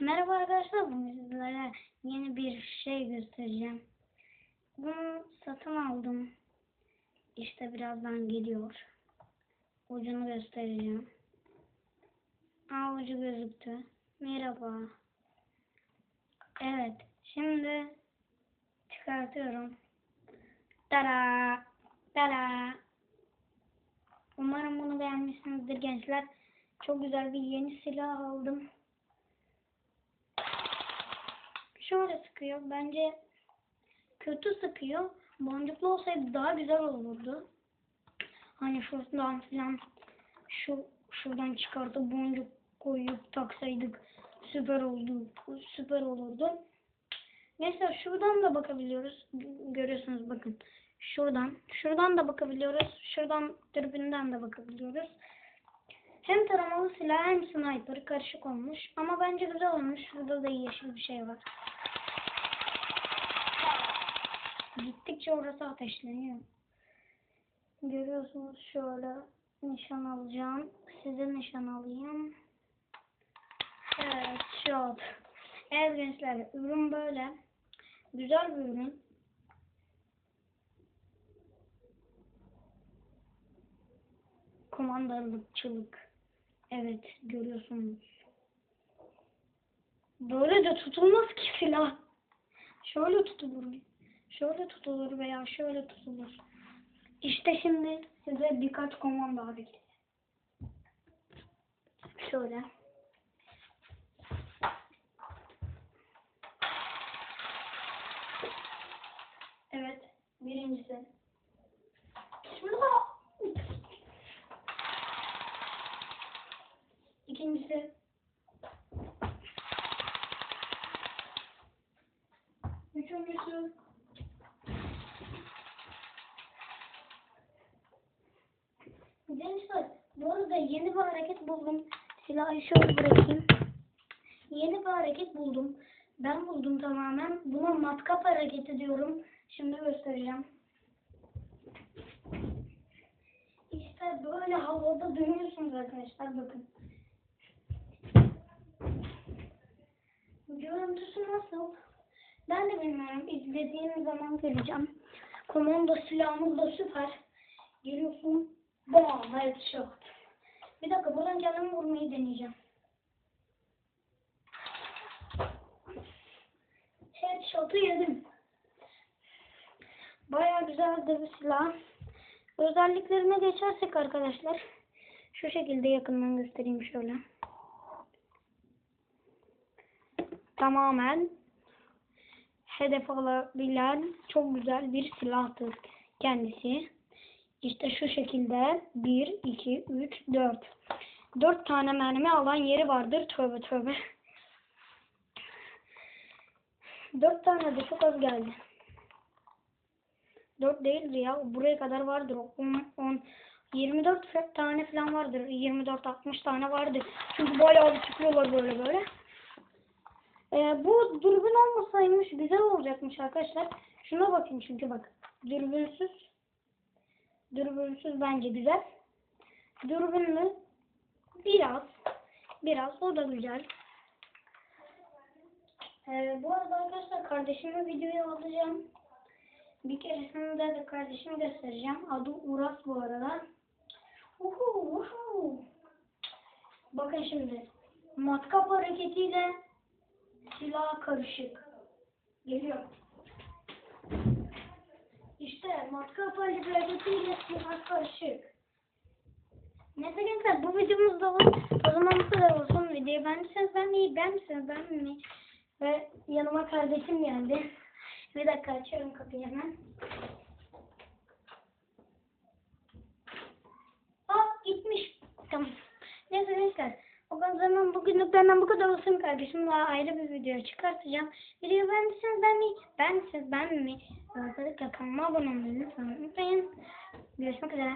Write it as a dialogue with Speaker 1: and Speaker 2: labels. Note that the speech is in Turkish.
Speaker 1: Merhaba arkadaşlar, bugün sizlere yeni bir şey göstereceğim. Bunu satın aldım. İşte birazdan geliyor. Ucunu göstereceğim. Aa ucu gözüktü. Merhaba. Evet, şimdi çıkartıyorum. Tada! Tada! Umarım bunu beğenmişsinizdir gençler. Çok güzel bir yeni silah aldım. Şöyle sıkıyor. Bence kötü sıkıyor. Boncuklu olsaydı daha güzel olurdu. Hani şuradan filan şu şuradan çıkartıp boncuk koyup taksaydık süper oldu. Süper olurdu. Mesela şuradan da bakabiliyoruz. Görüyorsunuz bakın. Şuradan. Şuradan da bakabiliyoruz. Şuradan dürbünden de bakabiliyoruz. Hem taramalı silah hem sniper karışık olmuş. Ama bence güzel olmuş. Burada da yeşil bir şey var. Gittikçe orası ateşleniyor. Görüyorsunuz şöyle nişan alacağım. Size nişan alayım. Evet şok. Evet gençler ürün böyle. Güzel bir ürün. Komandalıkçılık. Evet görüyorsunuz. Böyle de tutulmaz ki silah. Şöyle tutulur. Şöyle tutulur veya şöyle tutulur. İşte şimdi size birkaç komanda hareketi. Şöyle. Evet. Birincisi. İkincisi. Üçüncüsü. Gençler bu arada yeni bir hareket buldum. Silahı şöyle bırakayım. Yeni bir hareket buldum. Ben buldum tamamen. Buna matkap hareketi diyorum. Şimdi göstereceğim. İşte böyle havada dönüyorsunuz arkadaşlar bakın. Görüntüsü nasıl? Ben de bilmiyorum. İzlediğim zaman göreceğim. Komando silahımız da süper. Geliyorsun. Bam. Headshot. Bir dakika buradan kendimi vurmayı deneyeceğim. Headshot'u yedim. Bayağı güzel de bir silah. Özelliklerine geçersek arkadaşlar. Şu şekilde yakından göstereyim şöyle. Tamamen hedef alabilen çok güzel bir silahtır kendisi. İşte şu şekilde 1, 2, 3, 4. 4 tane mermi alan yeri vardır. Tövbe tövbe. 4 tane de çok az geldi. 4 değildir ya. Buraya kadar vardır. 10, 10, 24 tane falan vardır. 24-60 tane vardır. Çünkü bayağı çıkıyorlar böyle böyle. Ee, bu dürbün olmasaymış güzel olacakmış arkadaşlar. Şuna bakın çünkü bak. Dürbünsüz. Dürbünsüz bence güzel. Dürbünlü biraz. Biraz o da güzel. Ee, bu arada arkadaşlar kardeşimin videoyu alacağım. Bir keresinde de kardeşimi göstereceğim. Adı Uras bu arada. Uhu, uhu. Bakın şimdi. Matkap hareketiyle silah karışık. Geliyor. İşte matkap hareketiyle silah karışık. Neyse gençler bu videomuz da var. O zaman bu kadar olsun. Videoyu beğendiyseniz beğenmeyi, beğenmişseniz beğenmeyi. Ve yanıma kardeşim geldi. Bir dakika açıyorum kapıyı hemen. Aa gitmiş. Tamam. Neyse gençler. O zaman bugünlük benden bu kadar olsun kardeşim. Daha ayrı bir video çıkartacağım. Videoyu beğendiyseniz beğenmeyi, beğendiyseniz beğenmeyi. Özellikle kanalıma abone olmayı lütfen unutmayın. Görüşmek üzere.